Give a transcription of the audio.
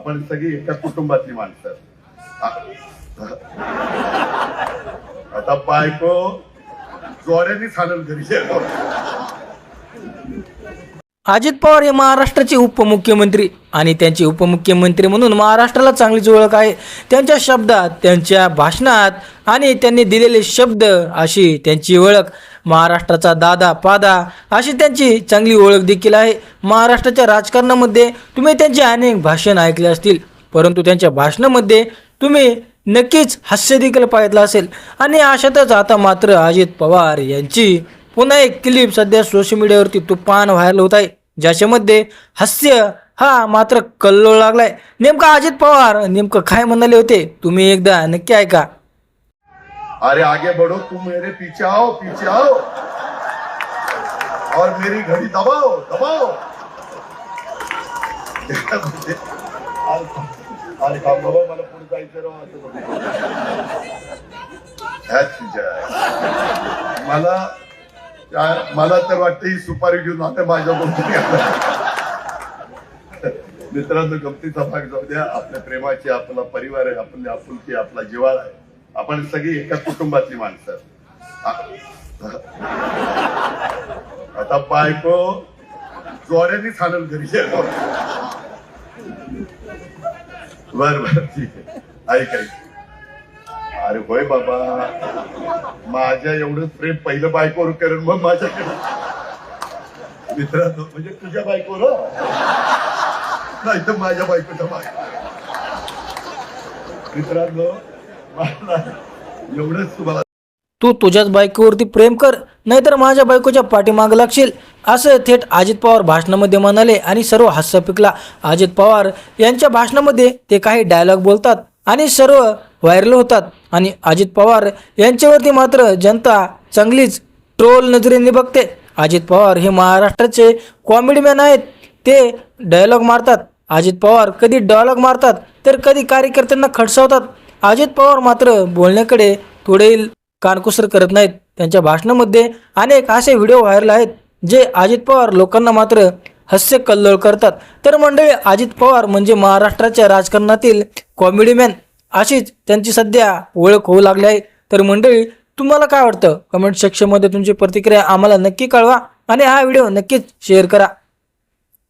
आपण सगळी एका कुटुंबातली माणसं. आता बायको जोड्याने सांगेल घरी. अजित पवार हे महाराष्ट्राचे उपमुख्यमंत्री आणि त्यांचे उपमुख्यमंत्री म्हणून महाराष्ट्राला चांगलीच ओळख आहे. त्यांच्या शब्दात त्यांच्या भाषणात आणि त्यांनी दिलेले शब्द अशी त्यांची ओळख महाराष्ट्राचा दादा पादा अशी त्यांची चांगली ओळख देखील आहे. महाराष्ट्राच्या राजकारणामध्ये तुम्ही त्यांचे अनेक भाषण ऐकले असतील परंतु त्यांच्या भाषणामध्ये तुम्ही नक्कीच हास्य देखील पाहिलं असेल. आणि अशातच आता मात्र अजित पवार यांची पुन्हा एक क्लिप सध्या सोशल मीडियावरती तुफान व्हायरल होत आहे. ज्याच्यामध्ये हास्य हा मात्र कल्लोळ लागलाय. नेमका अजित पवार नेमकं काय म्हणाले होते? तुम्ही एकदा नक्की ऐका. अरे आगे बढ़ो तुम मेरे पीछे आओ पीछे आओ। और मेरी घड़ी दबाओ दबाओ। अरे थांब बाबा मला पुढे जायचं राव मला मला तर वाटतं ही सुपारी घेऊन आता माझ्या गोष्टी मित्रांनो गमतीचा भाग जाऊ द्या. आपल्या प्रेमाची आपला परिवार आहे आपली आपुलकी आपला जिवाळ आहे. आपण सगळी एका कुटुंबातली माणसं. आता बायको जोड्याने हाणल घरी बर बर ठीक आहे. ऐक ऐक. अरे होय बाबा. माझ्या एवढं प्रेम पहिलं बायकोवर करेन मग माझ्याकडे. मित्रांनो म्हणजे तुझ्या बायकोवर नाही तर माझ्या बायकोच्या बायको मित्रांनो मला एवढंच तुम्हाला तू तुझ्याच बायकोवरती प्रेम कर नाहीतर माझ्या बायकोच्या पाठीमाग लागशील. असं थेट अजित पवार भाषणामध्ये म्हणाले आणि सर्व हास्य पिकला. अजित पवार यांच्या भाषणामध्ये ते काही डायलॉग बोलतात आणि सर्व व्हायरल होतात. आणि अजित पवार यांच्यावरती मात्र जनता चांगलीच ट्रोल नजरेने बघते. अजित पवार हे महाराष्ट्राचे कॉमेडीमॅन आहेत. ते डायलॉग मारतात. अजित पवार कधी डायलॉग मारतात तर कधी कार्यकर्त्यांना खडसावतात. अजित पवार मात्र बोलण्याकडे थोडे कानकुसर करत नाहीत. त्यांच्या भाषणामध्ये अनेक असे व्हिडिओ व्हायरल आहेत जे अजित पवार लोकांना मात्र हास्य कल्लोळ करतात. तर मंडळी अजित पवार म्हणजे महाराष्ट्राच्या राजकारणातील कॉमेडीमॅन अशीच त्यांची सध्या ओळख होऊ लागली आहे. तर मंडळी तुम्हाला काय वाटतं? कमेंट सेक्शनमध्ये तुमची प्रतिक्रिया आम्हाला नक्की कळवा आणि हा व्हिडिओ नक्कीच शेअर करा.